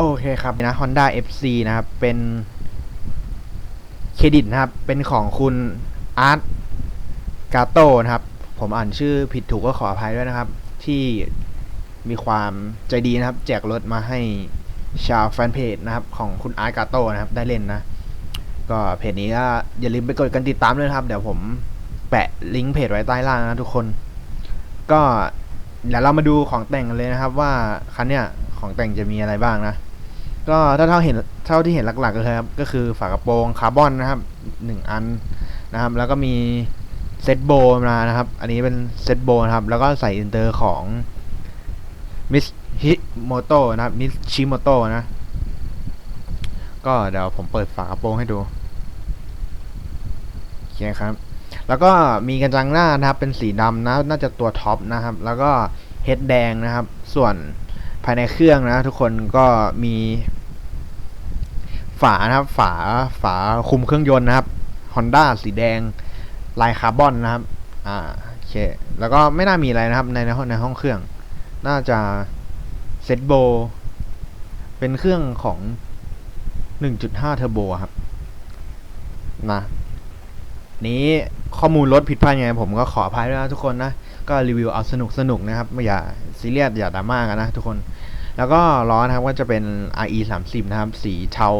โอเคครับนะ Honda FC นะครับ เป็นเครดิตนะครับ เป็นของคุณอาร์ตกาโตนะครับ ผมอ่านชื่อผิดถูกก็ขออภัยด้วยนะครับ ที่มีความใจดีนะครับ แจกรถมาให้ชาวแฟนเพจนะครับ ของคุณอาร์ตกาโตนะครับ ได้เล่นนะ ก็เพจนี้ก็อย่าลืมไปกดกันติดตามด้วยนะครับ เดี๋ยวผมแปะลิงก์เพจไว้ใต้ล่างนะทุกคน ก็เดี๋ยวเรามาดูของแต่งกันเลยนะครับ ว่าคันเนี้ยของแต่งจะมีอะไรบ้างนะ ก็ถ้าเท่าเห็นเท่าที่เห็นหลักๆก็คือครับ ก็คือฝากระโปรงคาร์บอนนะครับหนึ่งอันนะครับ แล้วก็มีเซตโบมานะครับ อันนี้เป็นเซตโบนะครับ แล้วก็ใส่อินเตอร์ของมิสฮิโมโตนะครับมิสชิโมโตนะ ก็เดี๋ยวผมเปิดฝากระโปรงให้ดูโอเคครับ แล้วก็มีกระจังหน้านะครับ เป็นสีดำนะ น่าจะตัวท็อปนะครับ แล้วก็เฮดแดงนะครับ ส่วนภายในเครื่องนะ ทุกคนก็มี ฝานะครับ ฝาฝาคุมเครื่องยนต์นะครับ Honda สีแดงลายคาร์บอนนะครับ อ่าโอเค แล้วก็ไม่น่ามีอะไรนะครับ ในในห้องในห้องเครื่อง น่าจะเซตโบเป็นเครื่องของ 1.5 เทอร์โบครับ นะนี้ข้อมูลรถผิดพลาดยังไงผมก็ขออภัยด้วยนะทุกคนนะ ก็รีวิวเอาสนุกสนุกนะครับ ไม่อย่าซีเรียสอย่าดราม่ากันนะทุกคน แล้วก็ล้อนะครับก็จะเป็น RE 3 0นะครับ สีเทา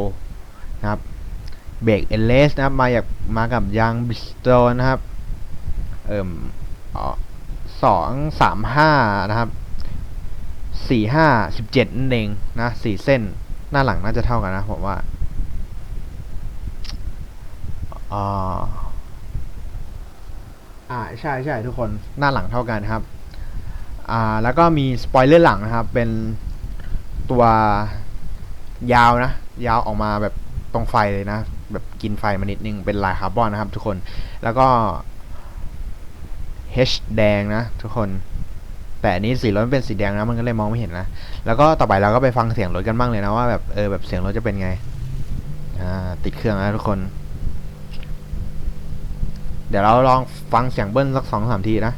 นะครับเบรกเอเลสนะครับมาจากมากับยางบิสโตนะครับเอิ่มสองสามห้านะครับสี่ห้าสิบเจ็ดนั่นเองนะสี่เส้นหน้าหลังน่าจะเท่ากันนะผมว่าอ่าอ่าใช่ใช่ทุกคนหน้าหลังเท่ากันครับอ่าแล้วก็มีสปอยเลอร์หลังนะครับ เป็นตัวยาวนะ ยาวออกมาแบบ ตรงไฟเลยนะ แบบกินไฟมานิดนึง เป็นลายคาร์บอนนะครับ ทุกคน แล้วก็ H แดงนะ ทุกคน แต่อันนี้สีรถมันเป็นสีแดงนะ มันก็เลยมองไม่เห็นนะ แล้วก็ต่อไปเราก็ไปฟังเสียงรถกันบ้างเลยนะว่าแบบเออแบบเสียงรถจะเป็นไง อ่า ติดเครื่องแล้วทุกคน เดี๋ยวเราลองฟังเสียงเบิ้ลสักสองสามทีนะ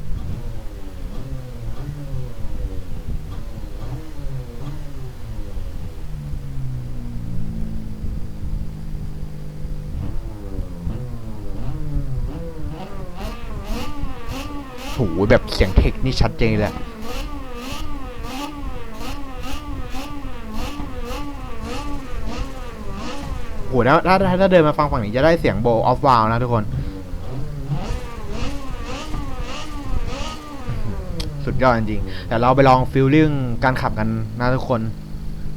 โหแบบเสียงเทคนี่ชัดเจนเลยอะโหถ้าถ้าถ้าเดินมาฟังฝั่งนี้จะได้เสียงโบออฟวาวนะทุกคน สุดยอดจริงๆแต่เราไปลองฟิลลิ่งการขับกันนะทุกคน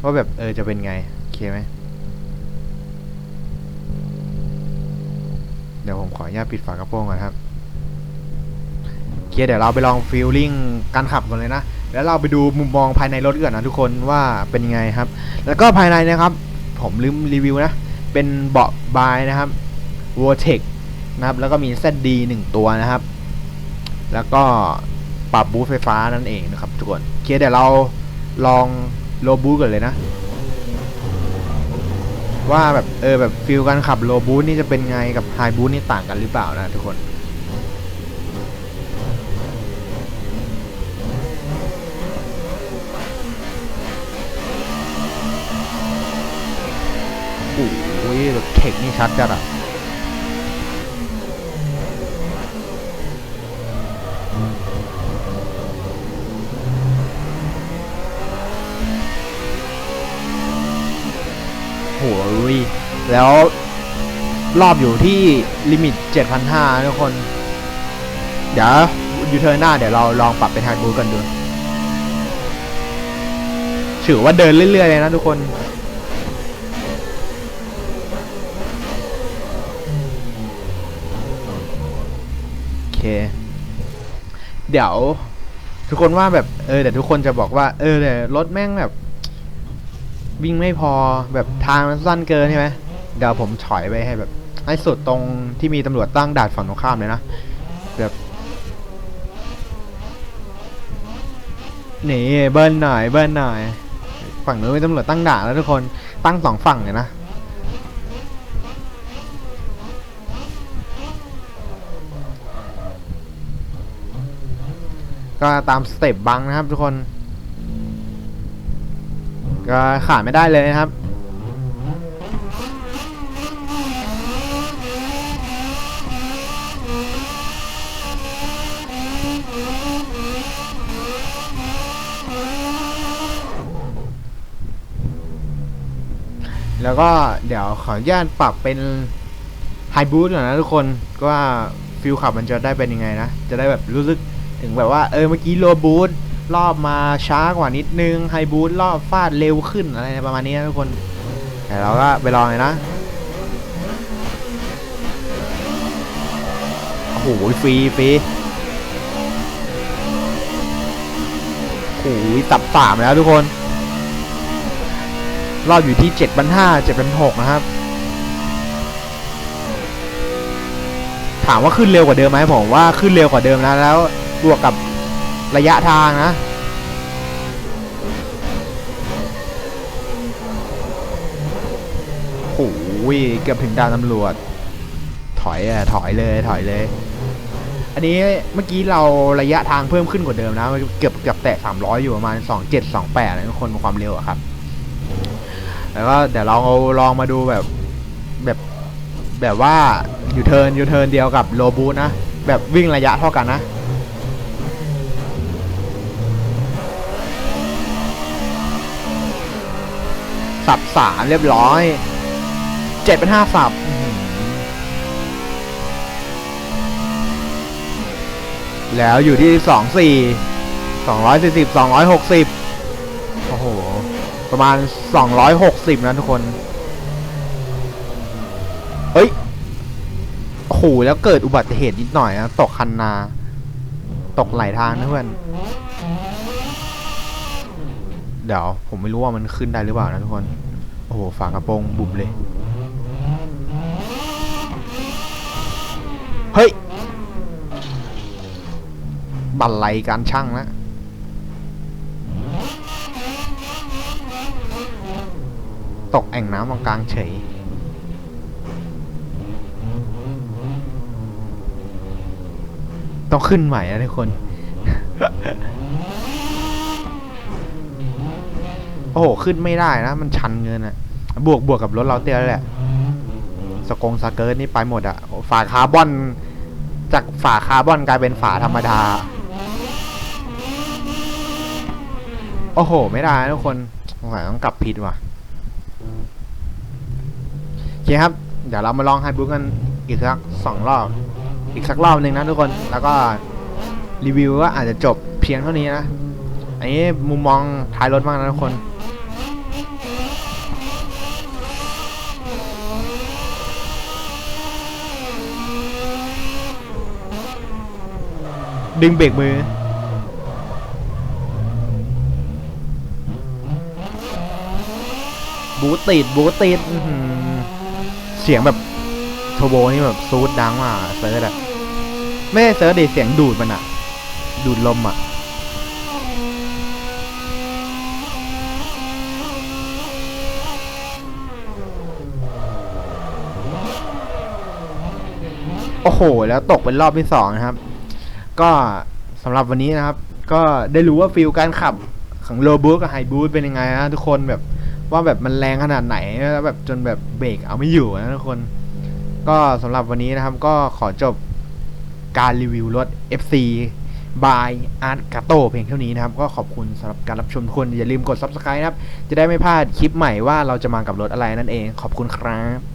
ว่าแบบเออจะเป็นไง โอเคไหม เดี๋ยวผมขออนุญาตปิดฝากระโปรงก่อนครับ เคเดี๋ยวเราไปลองฟีลลิ่งการขับกันเลยนะ แล้วเราไปดูมุมมองภายในรถก่อนนะทุกคนว่าเป็นยังไงครับ แล้วก็ภายในนะครับ ผมลืมรีวิวนะ เป็นเบาะบายนะครับ v o r t e x นะครับ แล้วก็มี ZD 1 ตัวนะครับ แล้วก็ปรับบูทไฟฟ้านั่นเองนะครับทุกคนโอเคเดี๋ยวเราลองโลบูทก่อนเลยนะ ว่าแบบเออแบบฟีลการขับโลบูทนี่จะเป็นไงกับไฮบูทนี่ต่างกันหรือเปล่านะทุกคน ชัดจัดอะโหยแล้วรอบอยู่ที่ลิมิต 7,500 ทุกคน เดี๋ยวยูเทอร์หน้าเดี๋ยวเราลองปรับเป็นไฮบูทกันดู ถือว่าเดินเรื่อยๆเลยนะทุกคน เค เดี๋ยว ทุกคนว่าแบบเออแต่ทุกคนจะบอกว่า เออแต่รถแม่งแบบ วิ่งไม่พอแบบทางมันสั้นเกินใช่ไหมเดี๋ยวผมถอยไปให้แบบให้สุดตรงที่มีตำรวจตั้งด่านฝั่งตรงข้ามเลยนะแบบนี่เบิ้ลหน่อยเบิ้ลหน่อย ฝั่งนู้นมีตำรวจตั้งด่านแล้วทุกคนตั้งสองฝั่งเลยนะ ก็ตามสเต็ปบังนะครับทุกคน ก็ขาดไม่ได้เลยนะครับแล้วก็เดี๋ยวขออนุญาตปรับเป็นไฮบูทหน่อยนะทุกคน ก็ว่าฟิลขับมันจะได้เป็นยังไงนะ จะได้แบบรู้สึก ถึงแบบว่าเออเมื่อกี้โลบูทรอบมาช้ากว่านิดนึงไฮบูทรอบฟาดเร็วขึ้นอะไรประมาณนี้นะทุกคนแต่เราก็ไปลองเลยนะโอ้โหฟรีฟรีโอ้โหตับสามแล้วทุกคน รอบอยู่ที่7,500 7,600นะครับ ถามว่าขึ้นเร็วกว่าเดิมไหมผมว่าขึ้นเร็วกว่าเดิมนะแล้ว บวกกับระยะทางนะ โอ้โหเกือบถึงด่านตำรวจ ถอยอะถอยเลยถอยเลย อันนี้เมื่อกี้เราระยะทางเพิ่มขึ้นกว่าเดิมนะ เกือบเกือบแตะ300 อยู่ประมาณ 27 28นะทุกคนความเร็วอะครับ แล้วก็เดี๋ยวเราเอาลองมาดูแบบแบบแบบว่าอยู่เทิร์นยูเทินเดียวกับโลบูนะ แบบวิ่งระยะเท่ากันนะ สับสามเรียบร้อยเจ็ดเป็นห้าสับแล้วอยู่ที่สองสี่สองร้อยสี่สิบสองร้อยหกสิบโอ้โห ประมาณ260นะทุกคน เฮ้ยโอ้โหแล้วเกิดอุบัติเหตุนิดหน่อยนะ ตกคันนา ตกไหลทางนะเพื่อน เดี๋ยวผมไม่รู้ว่ามันขึ้นได้หรือเปล่านะทุกคน โอ้โห ฝากระโปรงบุบเลย เฮ้ย บันไลการช่างนะตกแอ่งน้ำตรงกลางเฉย ต้องขึ้นใหม่นะทุกคน โอ้โห ขึ้นไม่ได้นะ มันชันเงินอะบวกบวกกับรถเราเตี้ยแล้วแหละ สกงสเกิร์ตนี่ไปหมดอะฝาคาร์บอน จากฝาคาร์บอนกลายเป็นฝาธรรมดา โอ้โห ไม่ได้นะทุกคนสงสัยต้องกลับผิดว่ะโอเคครับ เดี๋ยวเรามาลองไฮบูกันอีกสักสองรอบ อีกสักรอบหนึ่งนะทุกคน แล้วก็รีวิวก็อาจจะจบเพียงเท่านี้นะ อันนี้มุมมองท้ายรถมากนะทุกคน ดึงเบรกมือบูติดบูติดเสียงแบบโทโบนี่แบบซูดดังมากเซิร์ชอะไม่ใช่เซิร์ดิเสียงดูดมันอะดูดลมอะ โอ้โห แล้วตกเป็นรอบที่สองนะครับ ก็สำหรับวันนี้นะครับ ก็ได้รู้ว่าฟิลการขับของโลบูกับไฮบูทเป็นยังไงนะทุกคนแบบว่าแบบมันแรงขนาดไหนแล้วแบบจนแบบเบรกเอาไม่อยู่นะทุกคน ก็สำหรับวันนี้นะครับก็ขอจบการรีวิวรถ FC by Art g a t o เพียงเท่านี้นะครับ ก็ขอบคุณสำหรับการรับชมทุกคน อย่าลืมกด Subscribe นะครับ จะได้ไม่พลาดคลิปใหม่ว่าเราจะมากับรถอะไรนั่นเอง ขอบคุณครับ